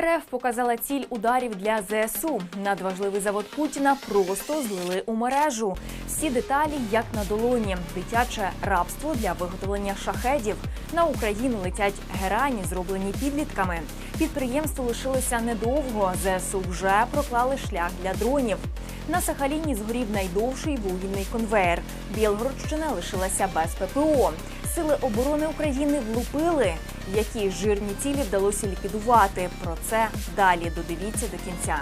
РФ показала ціль ударів для ЗСУ. Надважливий завод Путіна просто злили у мережу. Всі деталі як на долоні. Дитяче рабство для виготовлення шахедів. На Україну летять герані, зроблені підлітками. Підприємство лишилося недовго. ЗСУ вже проклали шлях для дронів. На Сахаліні згорів найдовший вугільний конвеєр. Білгородщина лишилася без ППО Сили оборони України влупили. Які жирні цілі вдалося ліквідувати? Про це далі додивіться до кінця.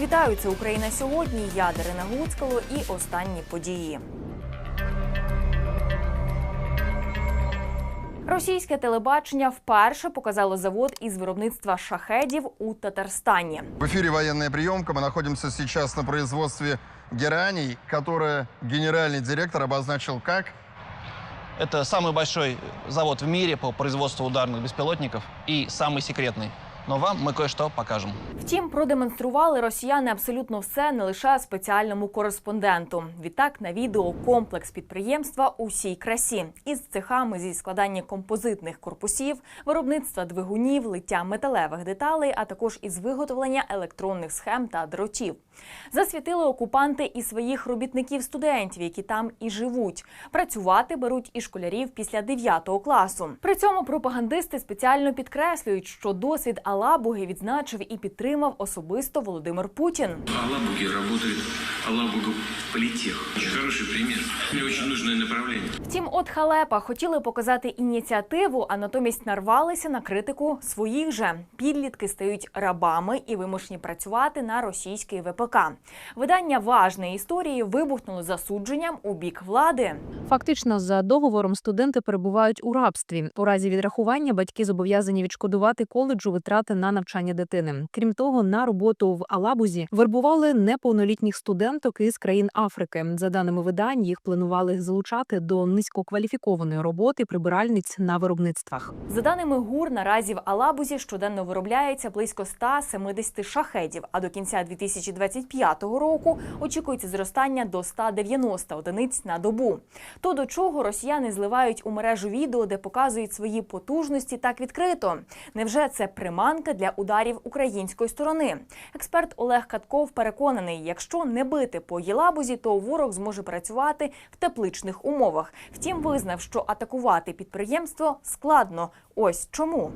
Вітаю, це Україна сьогодні. Я Дарина Гуцкало і останні події. Російське телебачення вперше показало завод із виробництва шахедів у Татарстані. В эфире военная приемка. Мы находимся сейчас на производстве гераний, которое генеральный директор обозначил как Это самый большой завод в мире по производству ударных беспилотников и самый секретный. Но вам мы кое-что покажем. Втім, продемонстрували росіяни абсолютно все не лише спеціальному кореспонденту. Відтак на відео комплекс підприємства у всій красі із цехами зі складання композитних корпусів, виробництва двигунів, лиття металевих деталей, а також із виготовлення електронних схем та дротів. Засвітили окупанти і своїх робітників-студентів, які там і живуть. Працювати беруть і школярів після 9 класу. При цьому пропагандисти спеціально підкреслюють, що досвід Алабуги відзначив і підтримав особисто Володимир Путін. Алабуги работает Алабуга Политех. Очень хороший пример. Мне очень нужное направление. Втім, от халепа хотіли показати ініціативу, а натомість нарвалися на критику своїх же. Підлітки стають рабами і вимушені працювати на російський ВПК. Видання важної історії вибухнуло засудженням у бік влади. Фактично, за договором студенти перебувають у рабстві. У разі відрахування батьки зобов'язані відшкодувати коледжу витрати на навчання дитини. Крім того, на роботу в Алабузі вербували неповнолітніх студенток із країн Африки. За даними видань, їх планували залучати до низькокваліфікованої роботи прибиральниць на виробництвах. За даними ГУР, наразі в Алабузі щоденно виробляється близько 170 шахедів, а до кінця 2025 року очікується зростання до 190 одиниць на добу. То до чого росіяни зливають у мережу відео, де показують свої потужності так відкрито? Невже це приманка для ударів української сторони? Експерт Олег Катков переконаний, якщо не бити по Єлабузі, то ворог зможе працювати в тепличних умовах. Втім, визнав, що атакувати підприємство складно. Ось чому.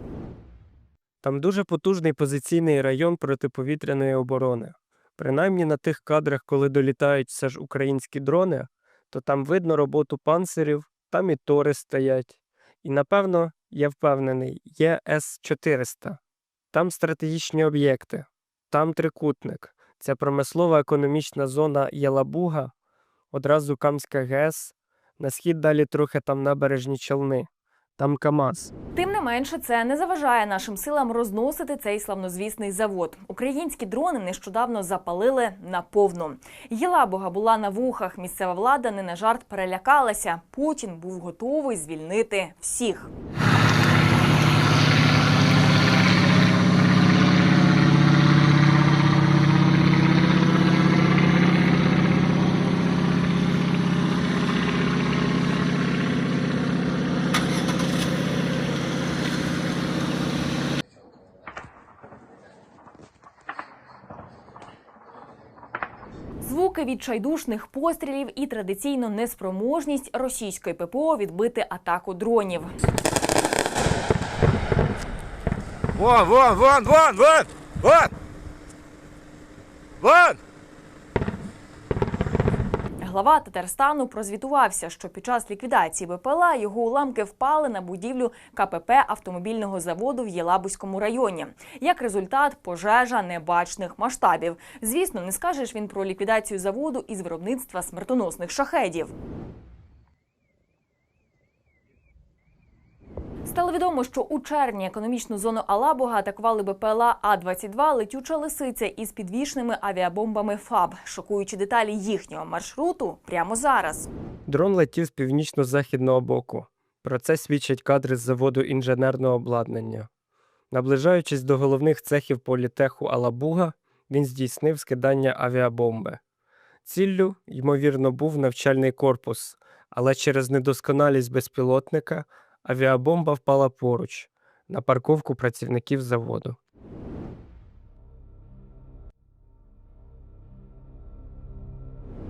Там дуже потужний позиційний район протиповітряної оборони. Принаймні на тих кадрах, коли долітають все ж українські дрони, то там видно роботу панцирів, там і тори стоять. І напевно, я впевнений, є С-400. Там стратегічні об'єкти, там трикутник. Це промислова економічна зона Ялабуга, одразу Камська ГЕС, на схід далі трохи там набережні Челни, там КАМАЗ. Тим не менше, це не заважає нашим силам розносити цей славнозвісний завод. Українські дрони нещодавно запалили наповну. Єлабуга була на вухах. Місцева влада не на жарт перелякалася. Путін був готовий звільнити всіх. Звуки відчайдушних пострілів і традиційно неспроможність російської ППО відбити атаку дронів. Вон, вон, вон, вон, вон, вон! Вон! Глава Татарстану прозвітувався, що під час ліквідації БПЛА його уламки впали на будівлю КПП автомобільного заводу в Єлабузькому районі. Як результат, пожежа небачних масштабів. Звісно, не скажеш він про ліквідацію заводу із виробництва смертоносних шахедів. Стало відомо, що у червні економічну зону Алабуга атакували БПЛА А-22 летюча лисиця із підвішеними авіабомбами ФАБ. Шокуючі деталі їхнього маршруту прямо зараз. Дрон летів з північно-західного боку. Про це свідчать кадри з заводу інженерного обладнання. Наближаючись до головних цехів політеху Алабуга, він здійснив скидання авіабомби. Ціллю, ймовірно, був навчальний корпус, але через недосконалість безпілотника Авіабомба впала поруч на парковку працівників заводу.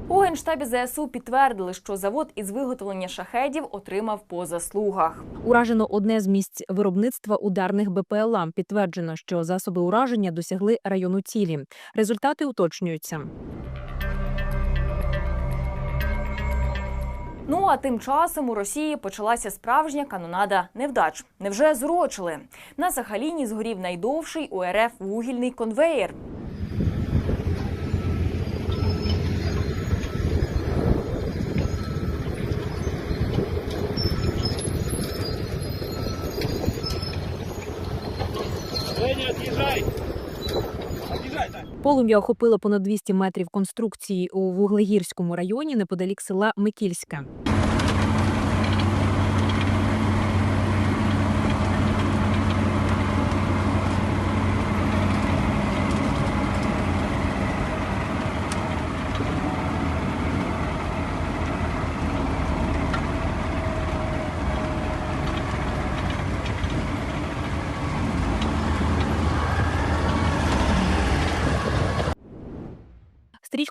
У генштабі ЗСУ підтвердили, що завод із виготовлення шахедів отримав по заслугах. Уражено одне з місць виробництва ударних БПЛА. Підтверджено, що засоби ураження досягли району цілі. Результати уточнюються. Ну а тим часом у Росії почалася справжня канонада невдач. Невже зурочили? На Сахаліні згорів найдовший у РФ вугільний конвеєр. Полум'я охопило понад 200 метрів конструкції у Вуглегірському районі неподалік села Микільське.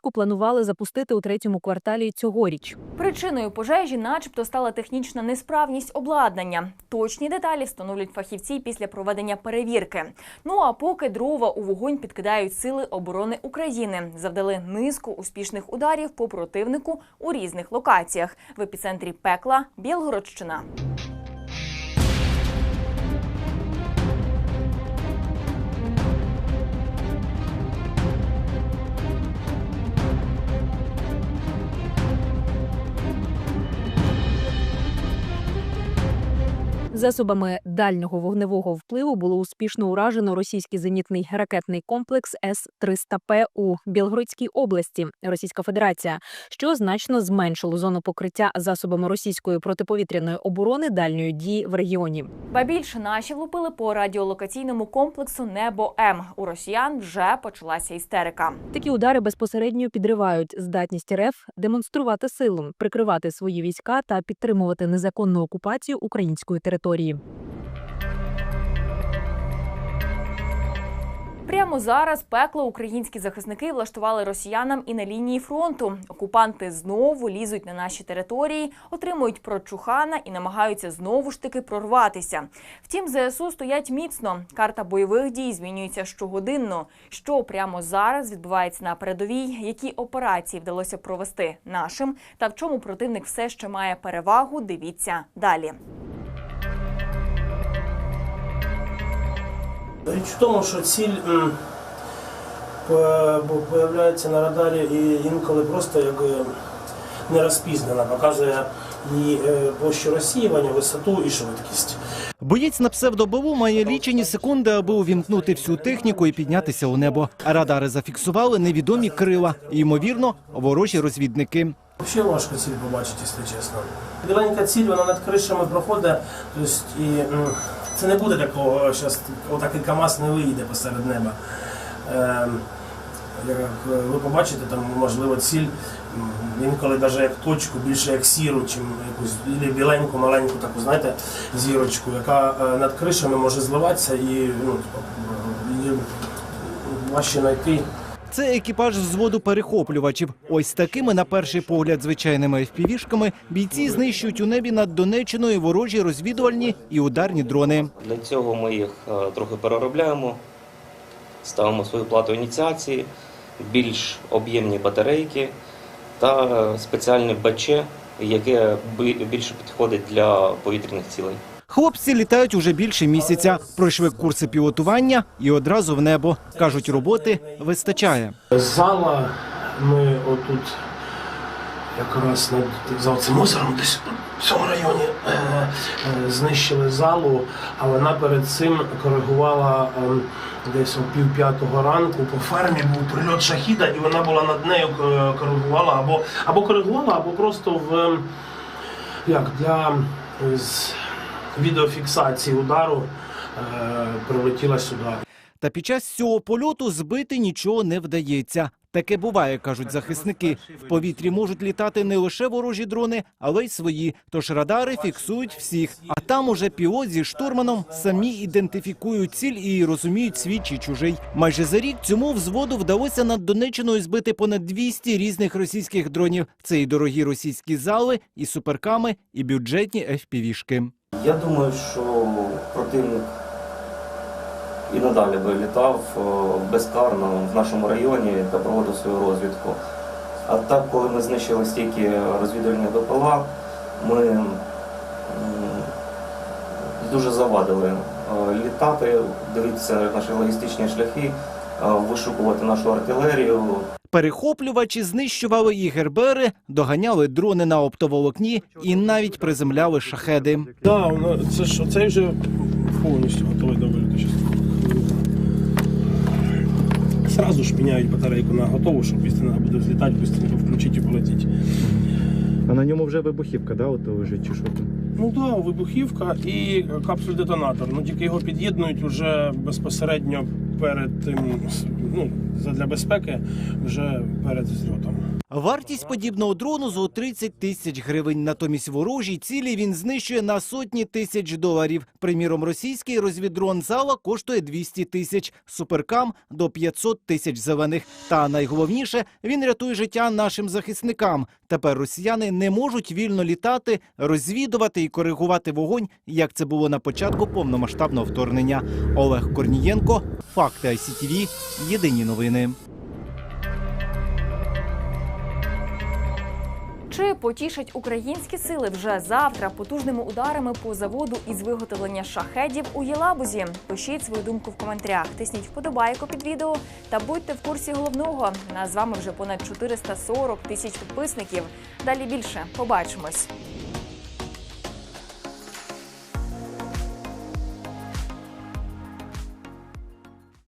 Стрічку планували запустити у третьому кварталі цьогоріч. Причиною пожежі, начебто, стала технічна несправність обладнання. Точні деталі встановлюють фахівці після проведення перевірки. Ну а поки дрова у вогонь підкидають сили оборони України, завдали низку успішних ударів по противнику у різних локаціях. В епіцентрі пекла Білгородщина. Засобами дальнього вогневого впливу було успішно уражено російський зенітний ракетний комплекс С-300П у Білгородській області, Російська Федерація, що значно зменшило зону покриття засобами російської протиповітряної оборони дальньої дії в регіоні. Ба більше наші влупили по радіолокаційному комплексу Небо М. У росіян вже почалася істерика. Такі удари безпосередньо підривають здатність РФ демонструвати силу, прикривати свої війська та підтримувати незаконну окупацію української території. Прямо зараз пекло українські захисники влаштували росіянам і на лінії фронту. Окупанти знову лізуть на наші території, отримують прочухана і намагаються знову ж таки прорватися. Втім, ЗСУ стоять міцно. Карта бойових дій змінюється щогодинно. Що прямо зараз відбувається на передовій, які операції вдалося провести нашим, та в чому противник все ще має перевагу. Дивіться далі. Річ в тому, що ціль появляється на радарі і інколи просто як е, не розпізнана, показує її е, площу розсіювання, висоту і швидкість. Боєць на псевдобову має лічені секунди, аби увімкнути всю техніку і піднятися у небо. Радари зафіксували невідомі крила, і, ймовірно, ворожі розвідники. Взагалі важко ціль побачити, якщо чесно. Біленька ціль, вона над кришами проходить, тобто, і це не буде такого, що отакий КАМАЗ не виїде посеред неба. Ем, як е, ви побачите, там можливо ціль інколи навіть як точку, більше як сіру, чим якусь біленьку, маленьку таку, знаєте, зірочку, яка е, над кришами може зливатися і ну, типу, важче знайти. Це екіпаж взводу перехоплювачів. Ось такими, на перший погляд, звичайними FPV-шками бійці знищують у небі над Донеччиною ворожі розвідувальні і ударні дрони. Для цього ми їх е, трохи переробляємо, ставимо свою плату ініціації, більш об'ємні батарейки та е, спеціальне БЧ, яке більше підходить для повітряних цілей. Хлопці літають уже більше місяця, пройшли курси пілотування і одразу в небо. Кажуть, роботи вистачає. Зала ми отут якраз над за цим озером, десь в цьому районі е, е, знищили залу, а вона перед цим коригувала е, десь о пів п'ятого ранку по фермі був прильот шахіда, і вона була над нею е, коригувала або, або коригувала, або просто в е, як для з відеофіксації удару е, прилетіла сюди. Та під час цього польоту збити нічого не вдається. Таке буває, кажуть захисники. В повітрі можуть літати не лише ворожі дрони, але й свої. Тож радари фіксують всіх. А там уже пілот зі штурманом самі ідентифікують ціль і розуміють свій чи чужий. Майже за рік цьому взводу вдалося над Донеччиною збити понад 200 різних російських дронів. Це і дорогі російські зали, і суперками, і бюджетні FPV-шки. Я думаю, що противник і надалі би літав е, безкарно в нашому районі та проводив свою розвідку. А так, коли ми знищили стільки розвідувальних БПЛА, ми дуже завадили е, літати, дивитися наші логістичні шляхи, вишукувати нашу артилерію, Перехоплювачі знищували і гербери, доганяли дрони на оптоволокні і навіть приземляли шахеди. Да, воно це ж цей вже повністю готовий до виліту. Сразу ж міняють батарейку на готову, щоб треба буде злітати, швидко включити і полетіти. А на ньому вже вибухівка, да, от лежить чи що там? Ну так, да, вибухівка і капсуль-детонатор. Ну тільки його під'єднують вже безпосередньо перед тим, ну, для безпеки, вже перед зльотом. Вартість подібного дрону зо 30 тисяч гривень. Натомість ворожій цілі він знищує на сотні тисяч доларів. Приміром, російський розвіддрон зала коштує 200 тисяч, суперкам до 500 тисяч зелених. Та найголовніше, він рятує життя нашим захисникам. Тепер росіяни не можуть вільно літати, розвідувати і коригувати вогонь, як це було на початку повномасштабного вторгнення. Олег Корнієнко, факти ICTV, єдині новини. Чи потішать українські сили вже завтра потужними ударами по заводу із виготовлення шахедів у Єлабузі? Пишіть свою думку в коментарях, тисніть вподобайку під відео та будьте в курсі головного. Нас з вами вже понад 440 тисяч підписників. Далі більше побачимось.